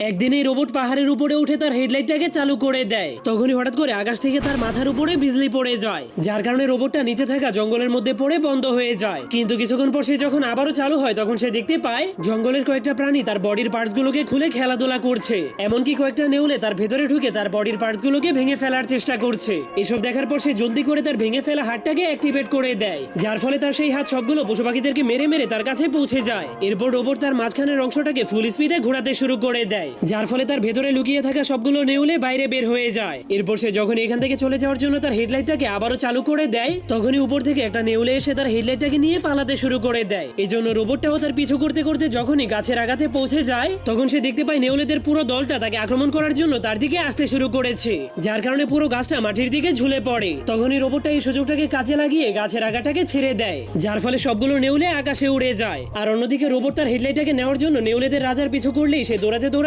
একদিন এই রোবট পাহাড়ের উপরে উঠে তার হেডলাইটটাকে চালু করে দেয়। তখনই হঠাৎ করে আকাশ থেকে তার মাথার উপরে বিজলি পড়ে যায়, যার কারণে রোবটটা নিচে থাকা জঙ্গলের মধ্যে পড়ে বন্ধ হয়ে যায়। কিন্তু কিছুক্ষণ পর সে যখন আবারও চালু হয়, তখন সে দেখতে পায়, জঙ্গলের কয়েকটা প্রাণী তার বডির পার্টসগুলোকে খুলে খেলাধুলা করছে। এমনকি কয়েকটা নেউলে তার ভেতরে ঢুকে তার বডির পার্টস গুলোকে ভেঙে ফেলার চেষ্টা করছে। এসব দেখার পর সে জলদি করে তার ভেঙে ফেলা হাতটাকে অ্যাক্টিভেট করে দেয়, যার ফলে তার সেই হাত সবগুলো পশু পাখিদেরকে মেরে মেরে তার কাছে পৌঁছে যায়। এরপর রোবট তার মাঝখানের অংশটাকে ফুল স্পিডে ঘোরাতে শুরু করে দেয় যার ফলে তার ভেতরে লুকিয়ে থাকা সবগুলো নেউলে বাইরে বের হয়ে যায়। এরপর সে যখন এখান থেকে চলে যাওয়ার জন্য তার হেডলাইটটাকে আবারও চালু করে দেয়, তখনই উপর থেকে একটা নেউলে এসে তার হেডলাইটটাকে নিয়ে পালাতে শুরু করে দেয়। এই জন্য রোবটটাও তার পিছু করতে করতে যখনই গাছের আগাতে পৌঁছে যায়, তখন সে দেখতে পায় নেউলেদের পুরো দলটা তাকে আক্রমণ করার জন্য তার দিকে আসতে শুরু করেছে। যার কারণে পুরো গাছটা মাটির দিকে ঝুলে পড়ে। তখনই রোবটটা এই সুযোগটাকে কাজে লাগিয়ে গাছের আগাটাকে ছেড়ে দেয়, যার ফলে সবগুলো নেউলে আকাশে উড়ে যায়। আর অন্যদিকে রোবট তার হেডলাইটটাকে নেওয়ার জন্য নেউলেদের রাজার পিছু করলেই সে দৌড়াতে দৌড়াতে